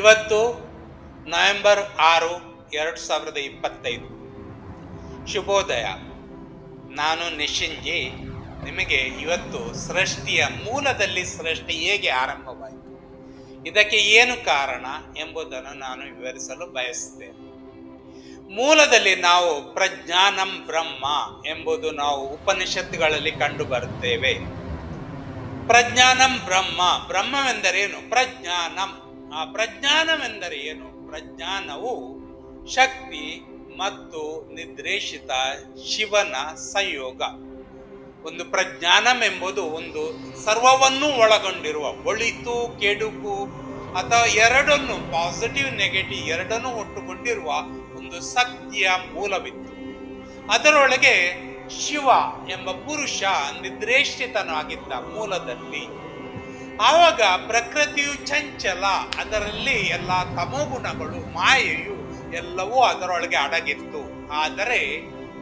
ಇವತ್ತು ನವೆಂಬರ್ ಆರು ಎರಡು ಸಾವಿರದ ಇಪ್ಪತ್ತೈದು. ಶುಭೋದಯ. ನಾನು ನಿಶಿಂಜಿ. ನಿಮಗೆ ಇವತ್ತು ಸೃಷ್ಟಿಯ ಮೂಲದಲ್ಲಿ ಸೃಷ್ಟಿ ಹೇಗೆ ಆರಂಭವಾಯಿತು, ಇದಕ್ಕೆ ಏನು ಕಾರಣ ಎಂಬುದನ್ನು ನಾನು ವಿವರಿಸಲು ಬಯಸುತ್ತೇನೆ. ಮೂಲದಲ್ಲಿ ನಾವು ಪ್ರಜ್ಞಾನಂ ಬ್ರಹ್ಮ ಎಂಬುದು ನಾವು ಉಪನಿಷತ್ತುಗಳಲ್ಲಿ ಕಂಡು ಬರುತ್ತೇವೆ. ಪ್ರಜ್ಞಾನಂ ಬ್ರಹ್ಮ ಬ್ರಹ್ಮವೆಂದರೇನು ಪ್ರಜ್ಞಾನಂ. ಆ ಪ್ರಜ್ಞಾನವೆಂದರೆ ಏನು? ಪ್ರಜ್ಞಾನವು ಶಕ್ತಿ ಮತ್ತು ನಿರ್ದೇಶಿತ ಶಿವನ ಸಂಯೋಗ. ಒಂದು ಪ್ರಜ್ಞಾನವೆಂಬುದು ಒಂದು ಸರ್ವವನ್ನು ಒಳಗೊಂಡಿರುವ ಒಳಿತು, ಕೆಡುಕು, ಅಥವಾ ಎರಡನ್ನು ಪಾಸಿಟಿವ್ ನೆಗೆಟಿವ್ ಎರಡನ್ನೂ ಒಟ್ಟುಕೊಂಡಿರುವ ಒಂದು ಶಕ್ತಿಯ ಮೂಲವಿತ್ತು. ಅದರೊಳಗೆ ಶಿವ ಎಂಬ ಪುರುಷ ನಿರ್ದೇಶಿತನಾಗಿದ್ದ ಮೂಲದಲ್ಲಿ ಆವಾಗ ಪ್ರಕೃತಿಯು ಚಂಚಲ, ಅದರಲ್ಲಿ ಎಲ್ಲ ತಮೋಗುಣಗಳು ಮಾಯೆಯು ಎಲ್ಲವೂ ಅದರೊಳಗೆ ಅಡಗಿತ್ತು. ಆದರೆ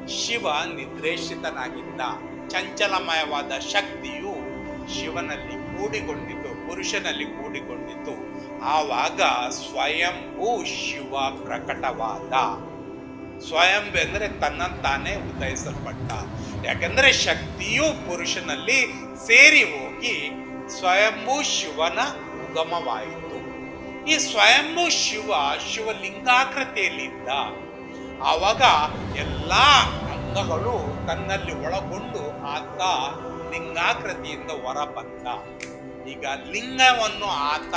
ಶಿವ ನಿದ್ರೇಷಿತನಾಗಿದ್ದ ಚಂಚಲಮಯವಾದ ಶಕ್ತಿಯು ಶಿವನಲ್ಲಿ ಕೂಡಿಕೊಂಡಿತು, ಪುರುಷನಲ್ಲಿ ಕೂಡಿಕೊಂಡಿತು. ಆವಾಗ ಸ್ವಯಂಭೂ ಶಿವ ಪ್ರಕಟವಾದ. ಸ್ವಯಂ ಎಂದರೆ ತನ್ನಂತಾನೇ ಉದಯಿಸಲ್ಪಟ್ಟ. ಯಾಕಂದರೆ ಶಕ್ತಿಯು ಪುರುಷನಲ್ಲಿ ಸೇರಿ ಹೋಗಿ ಸ್ವಯಂಭೂ ಶಿವನ ಉಗಮವಾಯಿತು. ಈ ಸ್ವಯಂಭೂ ಶಿವ ಶಿವಲಿಂಗಾಕೃತಿಯಲ್ಲಿದ್ದ ಆವಾಗ ಎಲ್ಲ ಅಂಗಗಳು ತನ್ನಲ್ಲಿ ಒಳಗೊಂಡು ಆತ ಲಿಂಗಾಕೃತಿಯಿಂದ ಹೊರ ಬಂದ ಈಗ ಲಿಂಗವನ್ನು ಆತ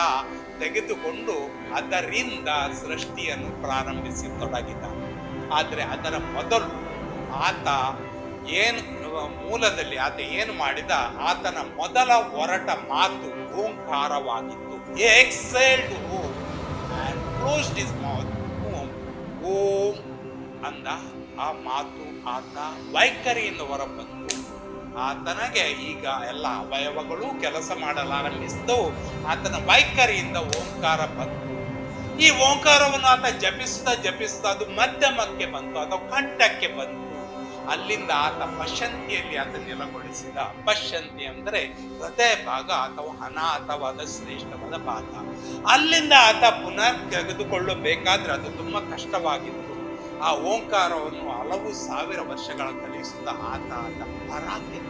ತೆಗೆದುಕೊಂಡು ಅದರಿಂದ ಸೃಷ್ಟಿಯನ್ನು ಪ್ರಾರಂಭಿಸಿ ತೊಡಗಿದ. ಆದರೆ ಅದರ ಮೊದಲು ಆತ ಏನು ಮೂಲದಲ್ಲಿ ಆತ ಏನು ಮಾಡಿದ? ಆತನ ಮೊದಲ ಹೊರಟ ಮಾತು ಓಂಕಾರವಾಗಿತ್ತು. ಓಂ his mouth. ಓಂ ಓಂ ಅಂದ ಆ ಮಾತು ಆತ ವೈಖರಿಯಿಂದ ಹೊರಬಂತು. ಆತನಿಗೆ ಈಗ ಎಲ್ಲ ಅವಯವಗಳು ಕೆಲಸ ಮಾಡಲಾರಂಭಿಸಿತು. ಆತನ ವೈಖರಿಯಿಂದ ಓಂಕಾರ ಬಂತು. ಈ ಓಂಕಾರವನ್ನು ಆತ ಜಪಿಸ್ತಾ ಜಪಿಸ್ತಾ ಅದು ಮಧ್ಯಮಕ್ಕೆ ಬಂತು. ಅಥವಾ ಕಂಠಕ್ಕೆ ಬಂತು. ಅಲ್ಲಿಂದ ಆತ ಪಶಂತಿಯಲ್ಲಿ ಆತ ನೆಲಗೊಳಿಸಿದ. ಪಶಂತಿ ಅಂದರೆ ಹೃದಯ ಭಾಗ ಅಥವಾ ಅನಾಥವಾದ, ಶ್ರೇಷ್ಠವಾದ ಭಾಗ. ಅಲ್ಲಿಂದ ಆತ ಪುನರ್ ತೆಗೆದುಕೊಳ್ಳಬೇಕಾದ್ರೆ ಅದು ತುಂಬಾ ಕಷ್ಟವಾಗಿತ್ತು. ಆ ಓಂಕಾರವನ್ನು ಹಲವು ಸಾವಿರ ವರ್ಷಗಳ ಕಲಿಸಿದ ಆತ ಆತ ಪರಾಕ್ಕೆ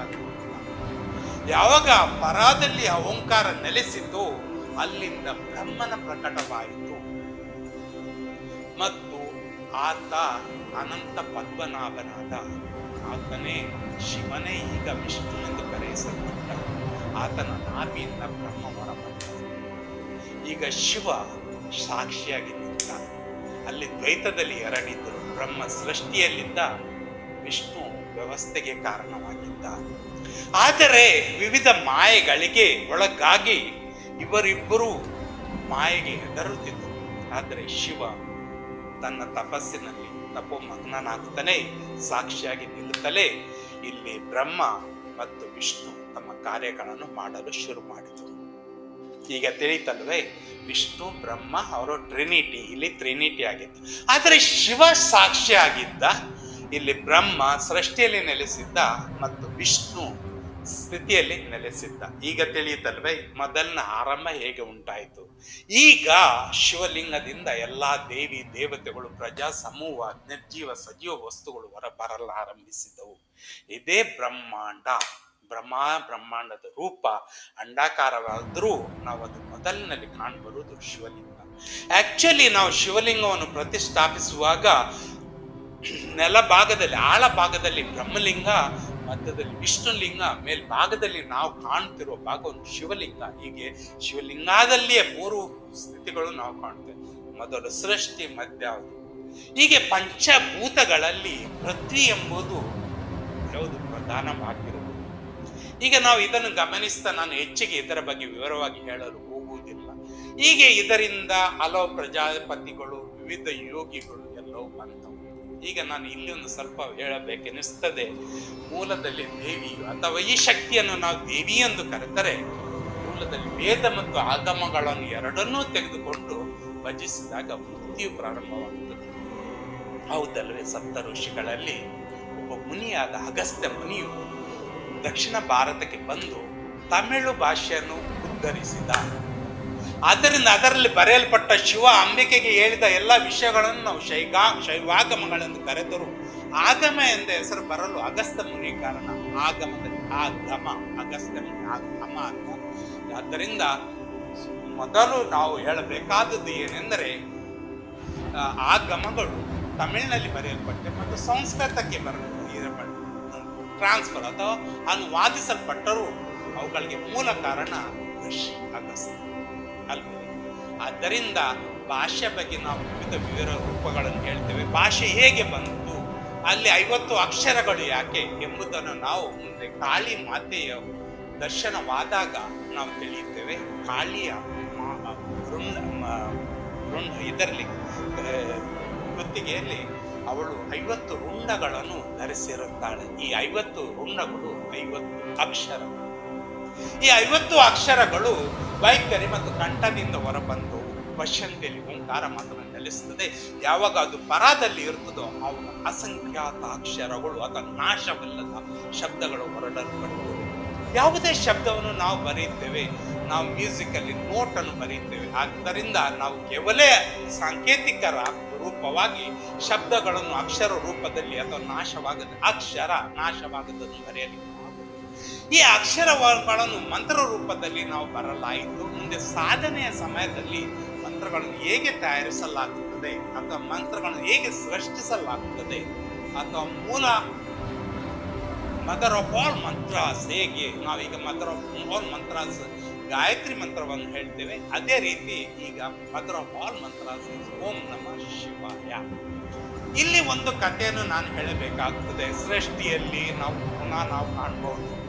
ಯಾವಾಗ ಪರಾದಲ್ಲಿ ಆ ಓಂಕಾರ ನೆಲೆಸಿತು ಅಲ್ಲಿಂದ ಬ್ರಹ್ಮನ ಪ್ರಕಟವಾಯಿತು. ಮತ್ತು ಆತ ಅನಂತ ಪದ್ಮನಾಭನಾದ. ಆತನೇ ಶಿವನೇ ಈಗ ವಿಷ್ಣು ಎಂದು ಕರೆಯಿಸಲ್ಪಟ್ಟ ಆತನ ನಾಭಿಯಿಂದ ಬ್ರಹ್ಮ ಹೊರಬಂದ. ಈಗ ಶಿವ ಸಾಕ್ಷಿಯಾಗಿ ನಿಂತ. ಅಲ್ಲಿ ದ್ವೈತದಲ್ಲಿ ಎರಡಿದ್ದರು ಬ್ರಹ್ಮ ಸೃಷ್ಟಿಯಲ್ಲಿದ್ದ ವಿಷ್ಣು ವ್ಯವಸ್ಥೆಗೆ ಕಾರಣವಾಗಿದ್ದ. ಆದರೆ ವಿವಿಧ ಮಾಯೆಗಳಿಗೆ ಒಳಗಾಗಿ ಇವರಿಬ್ಬರು ಮಾಯೆಗೆ ಹೆದರುತ್ತಿದ್ದರು. ಆದರೆ ಶಿವ ತನ್ನ ತಪಸ್ಸಿನಲ್ಲಿ ತಪೋಮಗ್ನನಾಗುತ್ತಾನೆ ಸಾಕ್ಷಿಯಾಗಿ ನಿಲ್ಲುತ್ತಲೇ ಇಲ್ಲಿ ಬ್ರಹ್ಮ ಮತ್ತು ವಿಷ್ಣು ತಮ್ಮ ಕಾರ್ಯಗಳನ್ನು ಮಾಡಲು ಶುರು ಮಾಡಿದರು. ಈಗ ತಿಳಿತಲ್ವೇ ವಿಷ್ಣು, ಬ್ರಹ್ಮ, ಅವರು ಟ್ರಿನಿಟಿ ಇಲ್ಲಿ ಟ್ರಿನಿಟಿ ಆಗಿತ್ತು ಆದರೆ ಶಿವ ಸಾಕ್ಷಿಯಾಗಿದ್ದ, ಇಲ್ಲಿ ಬ್ರಹ್ಮ ಸೃಷ್ಟಿಯಲ್ಲಿ ನೆಲೆಸಿದ್ದ ಮತ್ತು ವಿಷ್ಣು ಸ್ಥಿತಿಯಲ್ಲಿ ನೆಲೆಸಿದ್ದ. ಈಗ ತಿಳಿಯುತ್ತಲ್ವೇ, ಮೊದಲಿನ ಆರಂಭ ಹೇಗೆ ಉಂಟಾಯಿತು? ಈಗ ಶಿವಲಿಂಗದಿಂದ ಎಲ್ಲಾ ದೇವಿ ದೇವತೆಗಳು, ಪ್ರಜಾ ಸಮೂಹ, ನಿರ್ಜೀವ ಸಜೀವ ವಸ್ತುಗಳು ಹೊರ ಬರಲು ಆರಂಭಿಸಿದವು ಇದೇ ಬ್ರಹ್ಮಾಂಡ. ಬ್ರಹ್ಮ, ಬ್ರಹ್ಮಾಂಡದ ರೂಪ, ಅಂಡಾಕಾರವಾದರೂ ನಾವು ಅದು ಮೊದಲಿನಲ್ಲಿ ಕಾಣಬರುವುದು ಶಿವಲಿಂಗ. ಆಕ್ಚುಲಿ ನಾವು ಶಿವಲಿಂಗವನ್ನು ಪ್ರತಿಷ್ಠಾಪಿಸುವಾಗ ನೆಲ ಭಾಗದಲ್ಲಿ, ಆಳ ಭಾಗದಲ್ಲಿ ಬ್ರಹ್ಮಲಿಂಗ ಮಧ್ಯದಲ್ಲಿ ವಿಷ್ಣುಲಿಂಗ ಮೇಲ್ಭಾಗದಲ್ಲಿ ನಾವು ಕಾಣ್ತಿರೋ ಭಾಗ ಒಂದು ಶಿವಲಿಂಗ. ಹೀಗೆ ಶಿವಲಿಂಗದಲ್ಲಿಯೇ ಮೂರು ಸ್ಥಿತಿಗಳು ನಾವು ಕಾಣ್ತೇವೆ. ಮೊದಲು ಸೃಷ್ಟಿ, ಮಧ್ಯ ಹೀಗೆ ಪಂಚಭೂತಗಳಲ್ಲಿ ಪೃಥ್ವಿ ಎಂಬುದು ಯಾವುದು ಪ್ರಧಾನವಾಗಿರುವುದು. ಈಗ ನಾವು ಇದನ್ನು ಗಮನಿಸ್ತಾ ನಾನು ಹೆಚ್ಚಿಗೆ ಇದರ ಬಗ್ಗೆ ವಿವರವಾಗಿ ಹೇಳಲು ಹೋಗುವುದಿಲ್ಲ. ಹೀಗೆ ಇದರಿಂದ ಹಲವು ಪ್ರಜಾಪತಿಗಳು, ವಿವಿಧ ಯೋಗಿಗಳು ಎಲ್ಲವೂ ಬಂದವು. ಈಗ ನಾನು ಇಲ್ಲಿ ಒಂದು ಸ್ವಲ್ಪ ಹೇಳಬೇಕೆನಿಸ್ತದೆ. ಮೂಲದಲ್ಲಿ ದೇವಿಯು ಅಥವಾ ಈ ಶಕ್ತಿಯನ್ನು ನಾವು ದೇವಿ ಎಂದು ಕರೆತರೆ, ಮೂಲದಲ್ಲಿ ವೇದ ಮತ್ತು ಆಗಮಗಳನ್ನು ಎರಡನ್ನೂ ತೆಗೆದುಕೊಂಡು ಭಜಿಸಿದಾಗ ಮುಕ್ತಿಯು ಪ್ರಾರಂಭವಾಗುತ್ತದೆ. ಹೌದಲ್ವೇ? ಸಪ್ತ ಋಷಿಗಳಲ್ಲಿ ಒಬ್ಬ ಮುನಿಯಾದ ಅಗಸ್ತ್ಯ ಮುನಿಯು ದಕ್ಷಿಣ ಭಾರತಕ್ಕೆ ಬಂದು ತಮಿಳು ಭಾಷೆಯನ್ನು ಉದ್ಧರಿಸಿದ. ಆದ್ದರಿಂದ ಅದರಲ್ಲಿ ಬರೆಯಲ್ಪಟ್ಟ ಶಿವ ಅಂಬಿಕೆಗೆ ಹೇಳಿದ ಎಲ್ಲ ವಿಷಯಗಳನ್ನು ನಾವು ಶೈಗಾ, ಶೈವಾಗಮಗಳೆಂದು ಕರೆದರು ಆಗಮ ಎಂದ ಹೆಸರು ಬರಲು ಅಗಸ್ತ ಮುನಿ ಕಾರಣ. ಆಗಮದಲ್ಲಿ ಆಗಮ ಅಗಸ್ತ ಮುನಿ ಆಗಮ ಅಂತ. ಆದ್ದರಿಂದ ಮೊದಲು ನಾವು ಹೇಳಬೇಕಾದದ್ದು ಏನೆಂದರೆ ಆಗಮಗಳು ತಮಿಳಿನಲ್ಲಿ ಬರೆಯಲ್ಪಟ್ಟೆ ಮತ್ತು ಸಂಸ್ಕೃತಕ್ಕೆ ಬರ ಟ್ರಾನ್ಸ್ಫರ್ ಅಥವಾ ಅನುವಾದಿಸಲ್ಪಟ್ಟರೂ ಅವುಗಳಿಗೆ ಮೂಲ ಕಾರಣ ಋಷಿ ಅಗಸ್ತ್ಯ ಅಲ್ವೇ? ಆದ್ದರಿಂದ ಭಾಷೆ ಬಗ್ಗೆ ನಾವು ವಿವಿಧ ವಿವಿಧ ರೂಪಗಳನ್ನು ಹೇಳ್ತೇವೆ. ಭಾಷೆ ಹೇಗೆ ಬಂತು ಅಲ್ಲಿ ಐವತ್ತು ಅಕ್ಷರಗಳು ಯಾಕೆ ಎಂಬುದನ್ನು ನಾವು ಮುಂದೆ ಕಾಳಿ ಮಾತೆಯ ದರ್ಶನವಾದಾಗ ನಾವು ತಿಳಿಯುತ್ತೇವೆ. ಕಾಳಿಯ ಇದರಲ್ಲಿ ಆ, ಕುತ್ತಿಗೆಯಲ್ಲಿ ಅವಳು ಐವತ್ತು ರುಂಡಗಳನ್ನು ಧರಿಸಿರುತ್ತಾಳೆ. ಈ ಐವತ್ತು ರುಂಡಗಳು ಐವತ್ತು ಅಕ್ಷರಗಳು. ಈ ಐವತ್ತು ಅಕ್ಷರಗಳು ವೈಖರಿ ಮತ್ತು ಕಂಠದಿಂದ ಹೊರಬಂದು ಪಶ್ಯಂತಿಯಲ್ಲಿ ಓಂಕಾರ ಮಾತ್ರ ನೆಲೆಸುತ್ತದೆ ಯಾವಾಗ ಅದು ಪರಾದಲ್ಲಿ ಇರ್ತದೋ ಆ ಅಸಂಖ್ಯಾತ ಅಕ್ಷರಗಳು ಅಥವಾ ನಾಶವಿಲ್ಲದ ಶಬ್ದಗಳು ಹೊರಡಲ್ಪಡುತ್ತವೆ ಯಾವುದೇ ಶಬ್ದವನ್ನು ನಾವು ಬರೆಯುತ್ತೇವೆ, ನಾವು ಮ್ಯೂಸಿಕಲ್ಲಿ ನೋಟನ್ನು ಬರೆಯುತ್ತೇವೆ ಆದ್ದರಿಂದ ನಾವು ಕೇವಲ ಸಾಂಕೇತಿಕರ ರೂಪವಾಗಿ ಶಬ್ದಗಳನ್ನು ಅಕ್ಷರ ರೂಪದಲ್ಲಿ ಅಥವಾ ನಾಶವಾಗದ ಅಕ್ಷರ ನಾಶವಾಗದನ್ನು ಬರೆಯಲಿಕ್ಕೆ. ಈ ಅಕ್ಷರ ಅಕ್ಷರಗಳನ್ನು ಮಂತ್ರ ರೂಪದಲ್ಲಿ ನಾವು ಬರಲಾಯಿತು. ಮುಂದೆ ಸಾಧನೆಯ ಸಮಯದಲ್ಲಿ ಮಂತ್ರಗಳನ್ನು ಹೇಗೆ ತಯಾರಿಸಲಾಗುತ್ತದೆ, ಅಥವಾ ಮಂತ್ರಗಳನ್ನು ಹೇಗೆ ಸೃಷ್ಟಿಸಲಾಗುತ್ತದೆ, ಅಥವಾ ಮೂಲ ಮದರ್ ಆಫ್ ಆಲ್ ಮಂತ್ರಾಸ್ ಹೇಗೆ, ನಾವೀಗ mother of all mantras Gayatri ಮಂತ್ರವನ್ನು ಹೇಳ್ತೇವೆ. ಅದೇ ರೀತಿ ಈಗ ಮದರ್ ಆಫ್ ಆಲ್ ಮಂತ್ರಾಸ್ ಓಂ ನಮ ಶಿವಾಯ. ಇಲ್ಲಿ ಒಂದು ಕಥೆಯನ್ನು ನಾನು ಹೇಳಬೇಕಾಗುತ್ತದೆ ಸೃಷ್ಟಿಯಲ್ಲಿ ನಾವು ಪುನಃ ನಾವು ಕಾಣಬಹುದು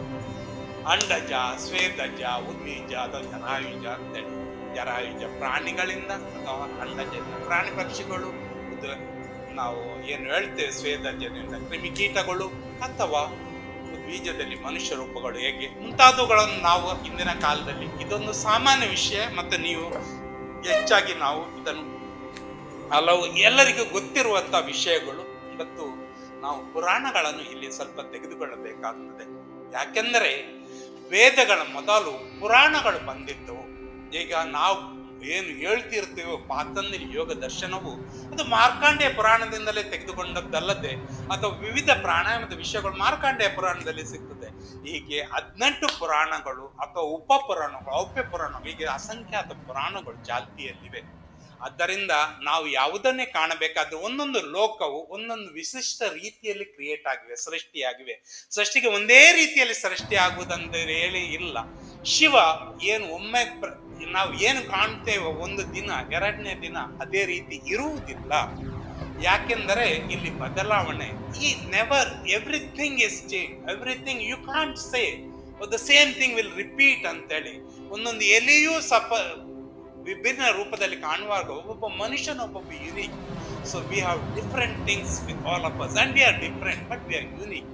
ಅಂಡಜ, ಸ್ವೇದಜ ಉದ್ವೀಜ ಅಥವಾ ಜರಾಯುಜ ಅಂತೇಳಿ ಜರಾಯುಜ ಪ್ರಾಣಿಗಳಿಂದ ಅಥವಾ ಅಂಡಜ ಪ್ರಾಣಿ ಪಕ್ಷಿಗಳು. ನಾವು ಏನು ಹೇಳ್ತೇವೆ ಸ್ವೇದಜದಿಂದ ಕ್ರಿಮಿಕೀಟಗಳು ಅಥವಾ ಬೀಜದಲ್ಲಿ ಮನುಷ್ಯ ರೂಪಗಳು ಹೇಗೆ. ಮುಂತಾದವುಗಳನ್ನು ನಾವು ಇಂದಿನ ಕಾಲದಲ್ಲಿ, ಇದೊಂದು ಸಾಮಾನ್ಯ ವಿಷಯ ಮತ್ತು ನೀವು ಹೆಚ್ಚಾಗಿ ನಾವು ಇದನ್ನು ಹಲವು ಎಲ್ಲರಿಗೂ ಗೊತ್ತಿರುವಂಥ ವಿಷಯಗಳು. ಇವತ್ತು ನಾವು ಪುರಾಣಗಳನ್ನು ಇಲ್ಲಿ ಸ್ವಲ್ಪ ತೆಗೆದುಕೊಳ್ಳಬೇಕಾಗುತ್ತದೆ ಯಾಕೆಂದರೆ ವೇದಗಳ ಮೊದಲು ಪುರಾಣಗಳು ಬಂದಿದ್ದವು. ಈಗ ನಾವು ಏನು ಹೇಳ್ತಿರ್ತೀವೋ ಪಾತಂಜಲಿ ಯೋಗ ದರ್ಶನವು ಅದು ಮಾರ್ಕಾಂಡೇಯ ಪುರಾಣದಿಂದಲೇ ತೆಗೆದುಕೊಂಡದ್ದಲ್ಲದೆ ಅಥವಾ ವಿವಿಧ ಪ್ರಾಣಾಯಾಮದ ವಿಷಯಗಳು ಮಾರ್ಕಾಂಡೇಯ ಪುರಾಣದಲ್ಲಿ ಸಿಗ್ತದೆ. ಹೀಗೆ ಹದಿನೆಂಟು ಪುರಾಣಗಳು ಅಥವಾ ಉಪ ಪುರಾಣಗಳು ಔಪ್ಯ ಪುರಾಣಗಳು, ಹೀಗೆ ಅಸಂಖ್ಯಾತ ಪುರಾಣಗಳು ಚಾಲ್ತಿಯಲ್ಲಿವೆ ಆದ್ದರಿಂದ ನಾವು ಯಾವುದನ್ನೇ ಕಾಣಬೇಕಾದ್ರೆ ಒಂದೊಂದು ಲೋಕವು, ಒಂದೊಂದು ವಿಶಿಷ್ಟ ರೀತಿಯಲ್ಲಿ ಕ್ರಿಯೇಟ್ ಆಗಿವೆ, ಸೃಷ್ಟಿಯಾಗಿವೆ. ಸೃಷ್ಟಿಗೆ ಒಂದೇ ರೀತಿಯಲ್ಲಿ ಸೃಷ್ಟಿ ಆಗುವುದಂತ ಹೇಳಿ ಇಲ್ಲ. ಶಿವ ಏನು ಒಮ್ಮೆ ನಾವು ಏನು ಕಾಣ್ತೇವೋ ಒಂದು ದಿನ, ಎರಡನೇ ದಿನ ಅದೇ ರೀತಿ ಇರುವುದಿಲ್ಲ. ಯಾಕೆಂದರೆ ಇಲ್ಲಿ ಬದಲಾವಣೆ, ಈ never everything is change everything you can't say the same thing will repeat ಅಂತೇಳಿ, ಒಂದೊಂದು ಎಲೆಯೂ ಸಪ ವಿಭಿನ್ನ ರೂಪದಲ್ಲಿ ಕಾಣುವಾಗ ಒಬ್ಬೊಬ್ಬ ಮನುಷ್ಯನ ಒಬ್ಬೊಬ್ಬ unique so we have different things with all of us and we are different but we are unique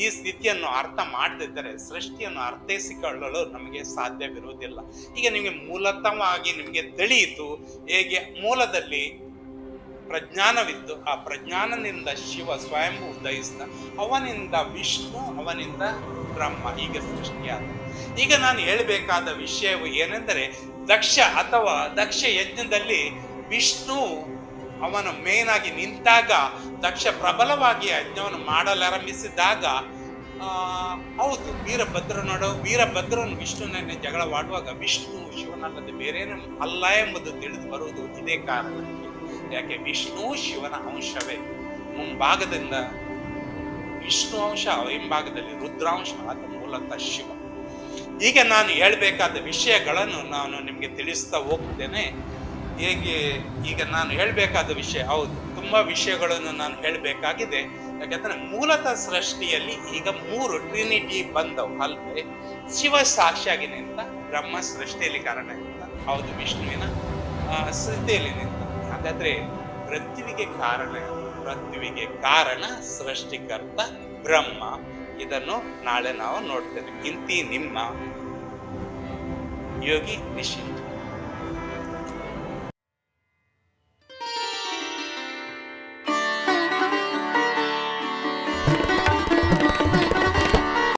ಈ ಸ್ಥಿತಿಯನ್ನು ಅರ್ಥ ಮಾಡದಿದ್ದರೆ ಸೃಷ್ಟಿಯನ್ನು ಅರ್ಥೈಸಿಕೊಳ್ಳಲು ನಮಗೆ ಸಾಧ್ಯವಿರುವುದಿಲ್ಲ. ಈಗ ನಿಮಗೆ ಮೂಲತಃವಾಗಿ ನಿಮಗೆ ತಿಳಿಯಿತು ಹೇಗೆ ಮೂಲದಲ್ಲಿ ಪ್ರಜ್ಞಾನವಿತ್ತು. ಆ ಪ್ರಜ್ಞಾನದಿಂದ ಶಿವ ಸ್ವಯಂ ಉದಯಿಸಿದ. ಅವನಿಂದ ವಿಷ್ಣು, ಅವನಿಂದ ಬ್ರಹ್ಮ ಈಗ ಸೃಷ್ಟಿಯಾದ. ಈಗ ನಾನು ಹೇಳಬೇಕಾದ ವಿಷಯವು ಏನೆಂದರೆ ದಕ್ಷ ಅಥವಾ ದಕ್ಷ ಯಜ್ಞದಲ್ಲಿ ವಿಷ್ಣು ಅವನು ಮೇನ್ ಆಗಿ ನಿಂತಾಗ, ದಕ್ಷ ಪ್ರಬಲವಾಗಿ ಯಜ್ಞವನ್ನು ಮಾಡಲಾರಂಭಿಸಿದಾಗ ಹೌದು ವೀರಭದ್ರನೋಡು ವೀರಭದ್ರನು ವಿಷ್ಣುನನ್ನೇ ಜಗಳವಾಡುವಾಗ ವಿಷ್ಣು ಶಿವನಲ್ಲದೆ ಬೇರೇನು ಅಲ್ಲ ಎಂಬುದು ತಿಳಿದು ಬರುವುದು ಇದೇ ಕಾರಣಕ್ಕೆ ಯಾಕೆ? ವಿಷ್ಣು ಶಿವನ ಅಂಶವೇ. ಮುಂಭಾಗದಿಂದ ವಿಷ್ಣು ಅಂಶ, ಹಿಂಭಾಗದಲ್ಲಿ ರುದ್ರಾಂಶ, ಆದ ಮೂಲತಃ ಶಿವ. ಈಗ ನಾನು ಹೇಳಬೇಕಾದ ವಿಷಯಗಳನ್ನು ನಾನು ನಿಮಗೆ ತಿಳಿಸ್ತಾ ಹೋಗ್ತೇನೆ. ಹೇಗೆ ಈಗ ನಾನು ಹೇಳಬೇಕಾದ ವಿಷಯ, ಹೌದು, ತುಂಬ ವಿಷಯಗಳನ್ನು ನಾನು ಹೇಳಬೇಕಾಗಿದೆ. ಯಾಕಂದರೆ ಮೂಲತಃ ಸೃಷ್ಟಿಯಲ್ಲಿ ಈಗ ಮೂರು ಟ್ರಿನಿಟಿ ಬಂದವು ಅಲ್ವೇ? ಶಿವ ಸಾಕ್ಷಿಯಾಗಿ ನಿಂತ ಬ್ರಹ್ಮ ಸೃಷ್ಟಿಯಲ್ಲಿ ಕಾರಣ ಅಂತ ಹೌದು, ವಿಷ್ಣುವಿನ ಸೃಷ್ಟಿಯಲ್ಲಿ ನಿಂತ ಹಾಗಾದ್ರೆ ಪೃಥ್ವಿಗೆ ಕಾರಣ ಪೃಥ್ವಿಗೆ ಕಾರಣ ಸೃಷ್ಟಿಕರ್ತ ಬ್ರಹ್ಮ. ಇದನ್ನು ನಾಳೆ ನಾವು ನೋಡ್ತೇವೆ. ಇಂತಿ ನಿಮ್ಮ ಯೋಗಿ ನಿಶಿಂತ